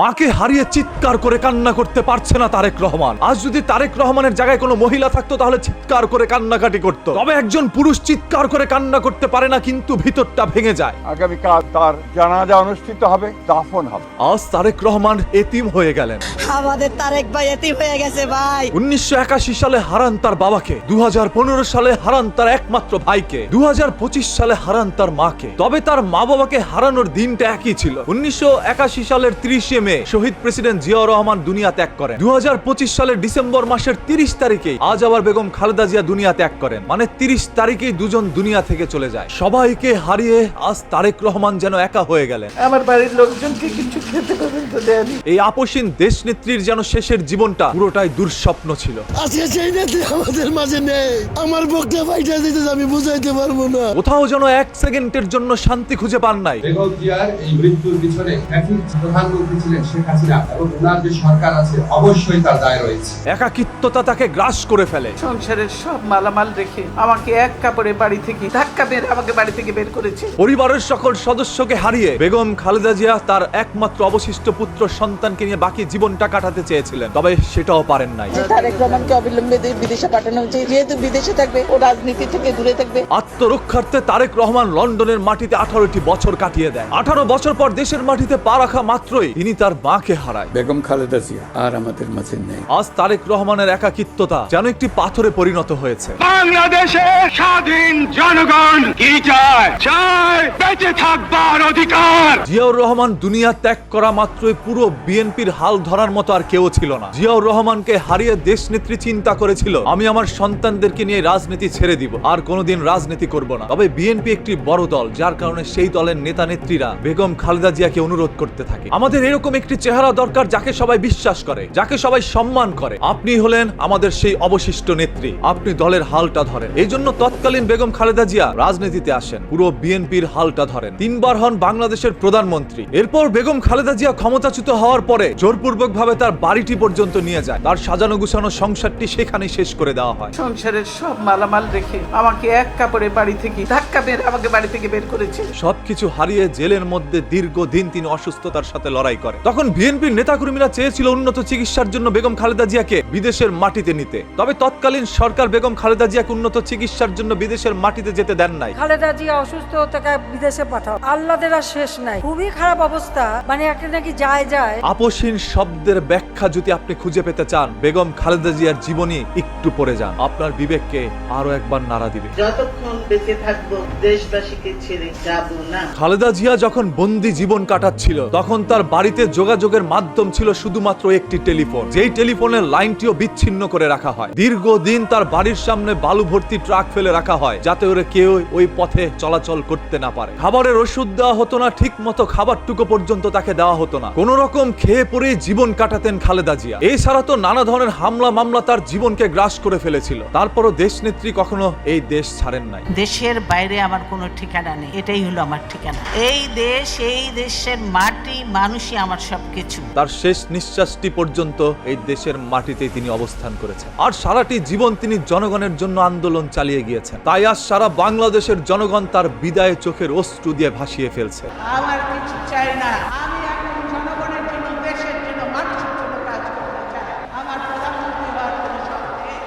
মাকে হারিয়ে চিৎকার করে কান্না করতে পারছে না তারেক রহমান। আজ যদি তারেক রহমানের জায়গায় কোনো মহিলা থাকতো তাহলে চিৎকার করে কান্নাকাটি করত। তবে একজন পুরুষ চিৎকার করে কান্না করতে পারে না কিন্তু ভিতরটা ভেঙে যায়। আগামীকাল তার জানাজা অনুষ্ঠিত হবে দাফন হবে। আজ তারেক রহমান এতিম হয়ে গেলেন। আমাদের তারেক ভাই এতিম হয়ে গেছে ভাই। উনিশশো একাশি সালে হারান তার বাবাকে দু সালে হারান তার একমাত্র ভাইকে দু সালে হারান তার মাকে। তবে তার মা বাবাকে হারানোর দিনটা একই ছিল। উনিশশো একাশি সালের তিরিশে মে শহীদ প্রেসিডেন্ট জিয়াউর রহমান দুনিয়া ত্যাগ করেন। দু সালের ডিসেম্বর মাসের তিরিশ তারিখে আজ আবার বেগম খালেদা জিয়া দুনিয়া ত্যাগ করেন। মানে তিরিশ তারিখেই দুজন দুনিয়া থেকে চলে যায়। সবাইকে হারিয়ে আজ তারেক রহমান যেন একা হয়ে গেলেন। আমার বাড়ির লোকজনকে কিছু খেতে পর্যন্ত দেয়নি। এই আপসীন দেশ নেত্রীর যেন শেষের জীবনটা পুরোটাই দুঃস্বপ্ন ছিল। আজকে সেই নেত্রী আমাদের মাঝে নেই। আমার ফাইটা দিতে আমি বুঝাইতে পারব না। কোথাও যেন এক সেকেন্ডের জন্য শান্তি খুঁজে পান নাই। বেগম জিয়ার এই মৃত্যুর পিছনে একই প্রধানমন্ত্রী ছিলেন শেখ হাসিনা এবং ওনার যে সরকার আছে অবশ্যই তার দায় রয়েছে। একাকিত্বতা তাকে গ্রাস করে ফেলে। সংসারের সব মালামাল রেখে আমাকে এক কাপড়ে বাড়ি থেকে ধাক্কা মেরে আমাকে বাড়ি থেকে বের করেছে। পরিবারের সকল সদস্যকে হারিয়ে বেগম খালেদা জিয়া তার একমাত্র অবশিষ্ট পুত্র সন্তানকে নিয়ে বাকি জীবনটা কাটাতে চেয়েছিলেন তবে সেটাও পারেন নাই। তারেক রহমানকে অবিলম্বে বিদেশে পাঠানো উচিত যেহেতু বিদেশে থাকবে ও রাজনীতি থেকে দূরে থাকবে। আত্মরক্ষার্থে তারেক রহমান লন্ডনের মাটিতে আঠারোটি বছর কাটিয়ে দেয় আঠারো বছর পর দেশের মাটিতে পা রাখা মাত্রই তিনি তার মাকে হারায়। বেগম খালেদা জিয়া আর আমাদের মাঝে নেই। আজ তারেক রহমানের একাকিত্বতা যেন একটি পাথরে পরিণত হয়েছে। বাংলাদেশের স্বাধীন জনগণ কি চায়? চায় বেঁচে থাকবার অধিকার। জিয়াউর রহমান দুনিয়া ত্যাগ করা মাত্রই পুরো বিএনপির হাল ধরার মতো আর কেউ ছিল না। জিয়াউর রহমানকে হারিয়ে দেশ নেত্রী চিন্তা করেছিল। আমি আমার সন্তানদেরকে নিয়ে রাজনীতি ছেড়ে দিব। আর কোনোদিন রাজনীতি করব না। তবে বিএনপি একটি বড় দল, যার কারণে সেই দলের নেতা নেত্রীরা বেগম খালেদা জিয়াকে অনুরোধ করতে থাকে। আমাদের এরকম একটি চেহারা দরকার যাকে সবাই বিশ্বাস করে, যাকে সবাই সম্মান করে। আপনি হলেন আমাদের সেই অবশিষ্ট নেত্রী। আপনি দলের হালটা ধরেন। এই জন্য তৎকালীন বেগম খালেদা জিয়া রাজনীতিতে আসেন। পুরো বিএনপির হালটা ধরেন। তিনবার হন বাংলাদেশের প্রধানমন্ত্রী। এরপর বেগম খালেদা জিয়া ক্ষমতাচ্যুত হওয়ার পরে জোরপূর্বক ভাবে তার বাড়িটি পর্যন্ত নিয়ে যায়। তার সাজানো গুছানো সংসারটি সেখানে শেষ করে দেওয়া হয়। সংসারের সব মালামাল রেখে আমাকে এক কাপড়ে বাড়ি থেকে ধাক্কা মেরে আমাকে বাড়ি থেকে বের করেছে। সবকিছু হারিয়ে জেলের মধ্যে দীর্ঘদিন তিনি অসুস্থতার সাথে লড়াই করে। তখন বিএনপির নেতাকর্মীরা চেয়েছিল উন্নত চিকিৎসার জন্য বেগম খালেদা জিয়াকে বিদেশের মাটিতে নিতে। তবে তৎকালীন সরকার বেগম খালেদা জিয়াকে উন্নত চিকিৎসার জন্য বিদেশের মাটিতে যেতে দেন নাই। খালেদা জিয়া অসুস্থ তাকে বিদেশে পাঠাও। আল্লাদের আর শেষ নাই। খুবই খারাপ অবস্থা। মানে একটা নাকি যায় যায়। আপসীন শব্দের ব্যাখ্যা যদি আপনি খুঁজে পেতে চান বেগম খালেদা জিয়ার জীবনী একটু পড়ে যান। আপনার বিবেককে আরও একবার নাড়া দিবে। যতক্ষণ বেঁচে থাকব দেশবাসীকে ছেড়ে যাব না। খালেদা জিয়া যখন বন্দি জীবন কাটাচ্ছিল তখন তার বাড়িতে যোগাযোগের মাধ্যম ছিল শুধুমাত্র একটি টেলিফোন। যেই টেলিফোনের লাইনটিও বিচ্ছিন্ন করে রাখা হয়। দীর্ঘদিন তার বাড়ির সামনে বালু ভর্তি ট্রাক ফেলে রাখা হয় যাতে ওরা কেউ ওই পথে চলাচল করতে না পারে। খাবারের ওষুধ দেওয়া হতো না ঠিক মতো খাবারটুকু পর্যন্ত তাকে দেওয়া হতো না। কোন রকম খেয়ে পরেই জীবন কাটাতেন খালেদা জিয়া। এই এছাড়া তো নানা ধরনের হামলা মামলা তার জীবনকে গ্রাস করে ফেলেছিল। তারপরও দেশ নেত্রী কখনো এই দেশ ছাড়েন নাই। দেশের বাইরে আমার কোনো ঠিকানা নেই। এটাই হলো আমার ঠিকানা। এই দেশ এই দেশের মাটি মানুষই আমার সবকিছু। তার শেষ নিঃশ্বাসটি পর্যন্ত এই দেশের মাটিতেই তিনি অবস্থান করেছেন। আর সারাটি জীবন তিনি জনগণের জন্য আন্দোলন চালিয়ে গিয়েছেন। তাই আজ সারা বাংলাদেশের জনগণ তার বিদায় চোখের অশ্রু দিয়ে ভাসিয়ে ফেলছে। আমার কিছু চাই না। আমি